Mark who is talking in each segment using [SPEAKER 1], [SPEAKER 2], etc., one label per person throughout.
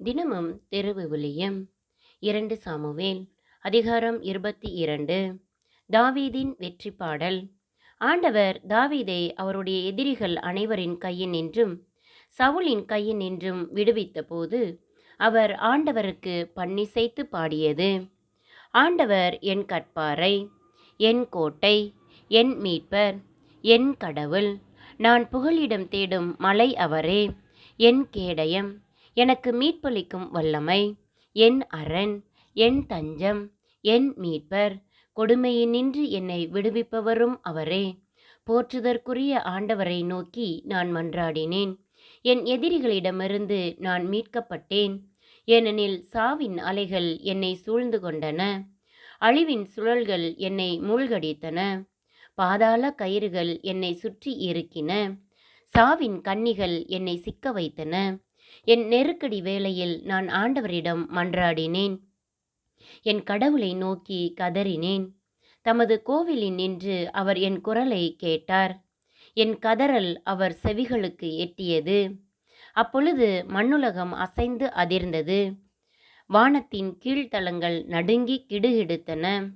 [SPEAKER 1] தினமும் திருவிவிலியம் இரண்டு சாமுவேல் அதிகாரம் இருபத்தி இரண்டு. தாவீதின் வெற்றி பாடல். ஆண்டவர் தாவீதை அவருடைய எதிரிகள் அனைவரின் கையின் நின்றும் சவுலின் கையினின்றும் விடுவித்த போது அவர் ஆண்டவருக்கு பன்னிசைத்து பாடியது. ஆண்டவர் என் கற்பாறை என் கோட்டை என் மீட்பர் என் கடவுள் நான் புகலிடம் தேடும் மலை அவரே என் கேடயம் எனக்கு மீட்பளிக்கும் வல்லமை. என் அரண் என் தஞ்சம் என் மீட்பர் கொடுமையினின்று என்னை விடுவிப்பவரும் அவரே. போற்றுதற்குரிய ஆண்டவரை நோக்கி நான் மன்றாடினேன். என் எதிரிகளிடமிருந்து நான் மீட்கப்பட்டேன். ஏனெனில் சாவின் அலைகள் என்னை சூழ்ந்து கொண்டன. அழிவின் சுழல்கள் என்னை மூழ்கடித்தன. பாதாள கயிறுகள் என்னை சுற்றி இருக்கின சாவின் கன்னிகள் என்னை சிக்க வைத்தன. என் நெருக்கடி வேளையில் நான் ஆண்டவரிடம் மன்றாடினேன். என் கடவுளை நோக்கி கதறினேன். தமது கோவிலில் நின்று அவர் என் குரலை கேட்டார். என் கதறல் அவர் செவிகளுக்கு எட்டியது. அப்பொழுது மண்ணுலகம் அசைந்து அதிர்ந்தது. வானத்தின் கீழ்த்தலங்கள் நடுங்கி கிடுகிடுத்தன.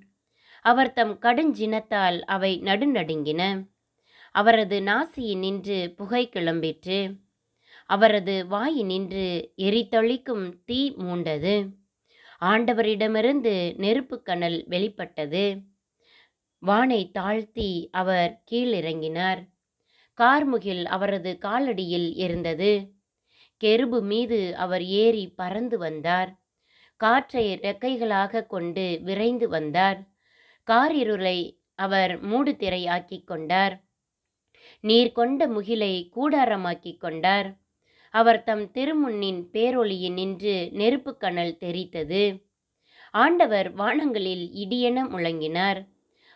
[SPEAKER 1] அவர் தம் கடுஞ்சினத்தால் அவை நடுநடுங்கின. அவரது நாசியின் நின்று புகை கிளம்பிற்று. அவரது வாயினின்று எரித்தொழிக்கும் தீ மூண்டது. ஆண்டவரிடமிருந்து நெருப்பு கணல் வெளிப்பட்டது. வானை தாழ்த்தி அவர் கீழிறங்கினார். கார்முகில் அவரது காலடியில் இருந்தது. கெருபு மீது அவர் ஏறி பறந்து வந்தார். காற்றை ரெக்கைகளாக கொண்டு விரைந்து வந்தார். காரிருளை அவர் மூடுதிரை ஆக்கிக் கொண்டார். நீர் கொண்ட முகிலை கூடாரமாக்கிக் கொண்டார். அவர் தம் திருமுன்னின் பேரொளியின் நின்று நெருப்பு தெரித்தது. ஆண்டவர் வானங்களில் இடியென முழங்கினார்.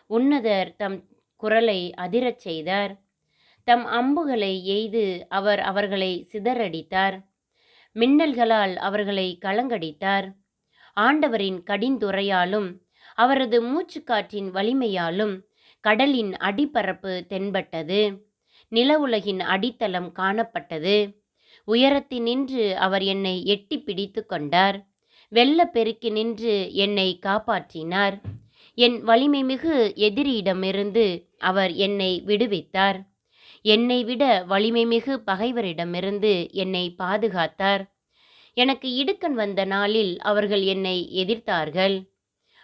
[SPEAKER 1] உன்னதர் தம் குரலை அதிரச் செய்தார். தம் அம்புகளை எய்து அவர் அவர்களை சிதறடித்தார். மின்னல்களால் அவர்களை கலங்கடித்தார். ஆண்டவரின் கடிந்துரையாலும் அவரது மூச்சுக்காற்றின் வலிமையாலும் கடலின் அடிப்பரப்பு தென்பட்டது. நிலவுலகின் அடித்தளம் காணப்பட்டது. உயரத்தினின்று அவர் என்னை எட்டி பிடித்து கொண்டார். வெள்ள பெருக்கி நின்று என்னை காப்பாற்றினார். என் வலிமை மிகு எதிரியிடமிருந்து அவர் என்னை விடுவித்தார். என்னை விட வலிமை மிகு பகைவரிடமிருந்து என்னை பாதுகாத்தார். எனக்கு இடுக்கண் வந்த நாளில் அவர்கள் என்னை எதிர்த்தார்கள்.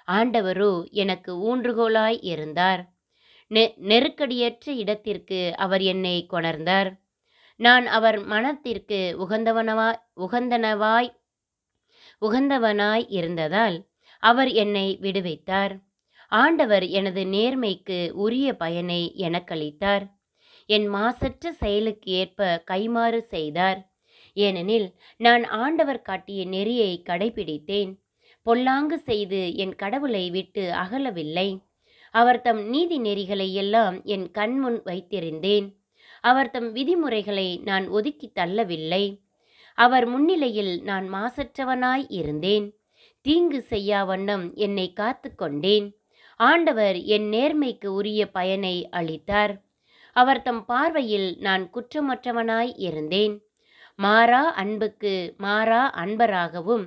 [SPEAKER 1] ஆண்டவரோ எனக்கு ஊன்றுகோலாய் இருந்தார். நெ நெருக்கடியற்ற இடத்திற்கு அவர் என்னை கொணர்ந்தார். நான் அவர் மனத்திற்கு உகந்தவனவாய் உகந்தனவாய் உகந்தவனாய் இருந்ததால் அவர் என்னை விடுவித்தார். ஆண்டவர் எனது நேர்மைக்கு உரிய பயனை எனக்களித்தார். என் மாசற்ற செயலுக்கு ஏற்ப கைமாறு செய்தார். ஏனெனில் நான் ஆண்டவர் காட்டிய நெறியை கடைபிடித்தேன். பொல்லாங்கு செய்து என் கடவுளை விட்டு அகலவில்லை. அவர் தம் நீதி நெறிகளை எல்லாம் என் கண்முன் வைத்திருந்தேன். அவர் தம் விதிமுறைகளை நான் ஒதுக்கி தள்ளவில்லை. அவர் முன்னிலையில் நான் மாசற்றவனாய் இருந்தேன். தீங்கு செய்யா வண்ணம் என்னை காத்து கொண்டேன். ஆண்டவர் என் நேர்மைக்கு உரிய பயனை அளித்தார். அவர் தம் பார்வையில் நான் குற்றமற்றவனாய் இருந்தேன். மாறா அன்புக்கு மாறா அன்பராகவும்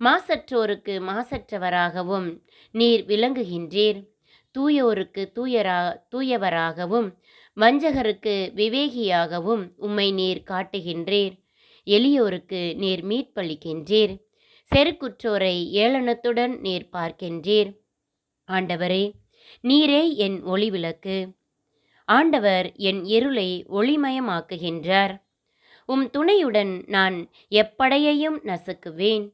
[SPEAKER 1] மாசற்றோருக்கு மாசற்றவராகவும் நீர் விளங்குகின்றீர். தூயோருக்கு தூயரா தூயவராகவும் வஞ்சகருக்கு விவேகியாகவும் உம்மை நீர் காட்டுகின்றீர். எளியோருக்கு நீர் மீட்பளிக்கின்றீர். செருக்குற்றோரை ஏளனத்துடன் நீர் பார்க்கின்றீர். ஆண்டவரே நீரே என் ஒளிவிளக்கு. ஆண்டவர் என் இருளை ஒளிமயமாக்குகின்றார். உம் துணையுடன் நான் எப்படையையும் நசுக்குவேன்.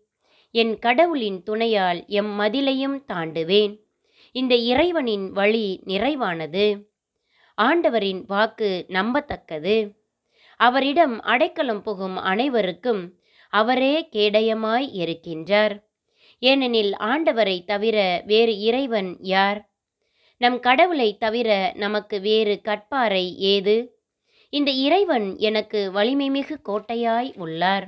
[SPEAKER 1] என் கடவுளின் துணையால் எம் மதிலையும் தாண்டுவேன். இந்த இறைவனின் வழி நிறைவானது. ஆண்டவரின் வாக்கு நம்பத்தக்கது. அவரிடம் அடைக்கலம் புகும் அனைவருக்கும் அவரே கேடயமாய் இருக்கின்றார். ஏனெனில் ஆண்டவரை தவிர வேறு இறைவன் யார்? நம் கடவுளை தவிர நமக்கு வேறு கட்பாறை ஏது? இந்த இறைவன் எனக்கு வலிமைமிகு கோட்டையாய் உள்ளார்.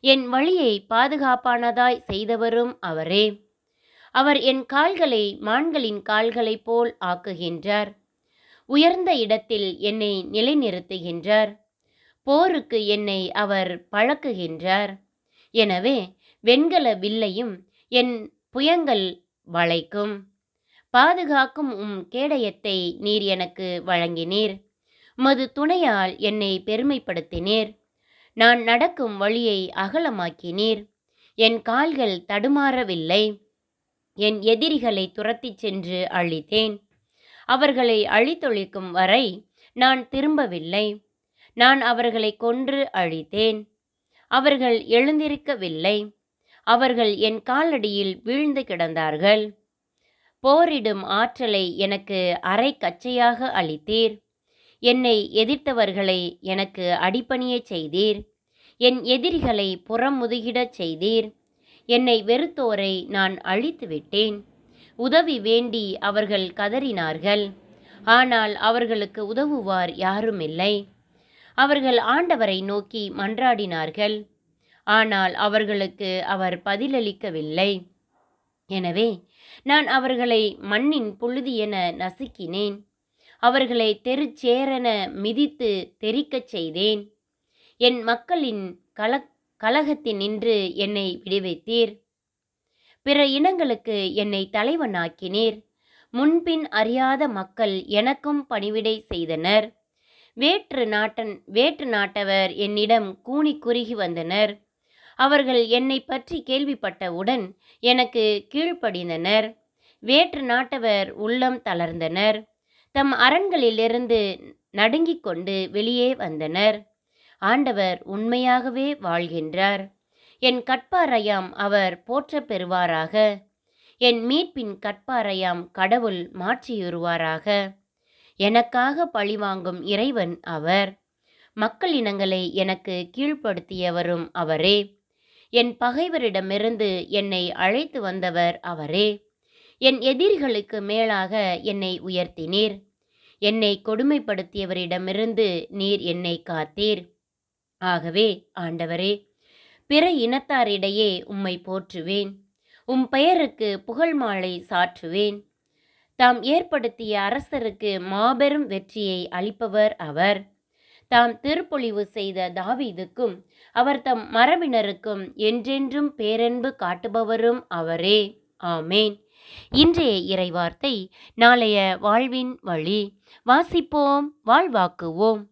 [SPEAKER 1] என் வழியை பாதுகாப்பானதாய் செய்தவரும் அவரே. அவர் என் கால்களை மான்களின் கால்களைப் போல் ஆக்குகின்றார். உயர்ந்த இடத்தில் என்னை நிலைநிறுத்துகின்றார். போருக்கு என்னை அவர் பழக்குகின்றார். எனவே வெண்கல வில்லையும் என் புயங்கள் வளைக்கும். பாதுகாக்கும் உம் கேடயத்தை நீர் எனக்கு வழங்கினீர். மது துணையால் என்னை பெருமைப்படுத்தினீர். நான் நடக்கும் வழியை அகலமாக்கினீர். என் கால்கள் தடுமாறவில்லை. என் எதிரிகளை துரத்திச் சென்று அழித்தேன். அவர்களை அழித்தொழிக்கும் வரை நான் திரும்பவில்லை. நான் அவர்களை கொன்று அழித்தேன். அவர்கள் எழுந்திருக்கவில்லை. அவர்கள் என் காலடியில் வீழ்ந்து கிடந்தார்கள். போரிடும் ஆற்றலை எனக்கு அரை கச்சையாக அளித்தீர். என்னை எதிர்த்தவர்களை எனக்கு அடிப்பணியச் செய்தீர். என் எதிரிகளை புறமுதுகிடச் செய்தீர். என்னை வெறுத்தோரை நான் அழித்து விட்டேன் உதவி வேண்டி அவர்கள் கதறினார்கள். ஆனால் அவர்களுக்கு உதவுவார் யாருமில்லை. அவர்கள் ஆண்டவரை நோக்கி மன்றாடினார்கள். ஆனால் அவர்களுக்கு அவர் பதிலளிக்கவில்லை. எனவே நான் அவர்களை மண்ணின் புழுதி என நசுக்கினேன். அவர்களை தெருச்சேரென மிதித்து தெறிக்கச் செய்தேன். என் மக்களின் கல கலகத்தினின்று என்னை விடுவித்தீர். பிற இனங்களுக்கு என்னை தலைவனாக்கினீர். முன்பின் அறியாத மக்கள் எனக்கும் பணிவிடை செய்தனர். வேற்று நாட்டன் வேற்று நாட்டவர் என்னிடம் கூனி குறுகி வந்தனர். அவர்கள் என்னை பற்றி கேள்விப்பட்டவுடன் எனக்கு கீழ்ப்படிந்தனர். வேற்று நாட்டவர் உள்ளம் தளர்ந்தனர். தம் அரண்களிலிருந்து நடுங்கிக் கொண்டு வெளியே வந்தனர். ஆண்டவர் உண்மையாகவே வாழ்கின்றார். என் கட்பாரையாம் அவர் போற்ற பெறுவாராக. என் மீட்பின் கட்பாரையாம் கடவுள் மாற்றியுறுவாராக. எனக்காக பழிவாங்கும் இறைவன் அவர். மக்கள் இனங்களை எனக்கு கீழ்ப்படுத்தியவரும் அவரே. என் பகைவரிடமிருந்து என்னை அழைத்து வந்தவர் அவரே. என் எதிரிகளுக்கு மேலாக என்னை உயர்த்தினீர். என்னை கொடுமைப்படுத்தியவரிடமிருந்து நீர் என்னை காத்தீர். ஆகவே ஆண்டவரே பிற இனத்தாரிடையே உம்மை போற்றுவேன். உம் பெயருக்கு புகழ் மாலை சாற்றுவேன். தாம் ஏற்படுத்திய அரசருக்கு மாபெரும் வெற்றியை அளிப்பவர் அவர். தாம் திருப்பொழிவு செய்த தாவீதுக்கும் அவர் தம் மரபினருக்கும் என்றென்றும் பேரன்பு காட்டுபவரும் அவரே. ஆமேன். இன்றைய இறைவார்த்தை நாளைய வாழ்வின் வழி. வாசிப்போம் வாழ்வாக்குவோம்.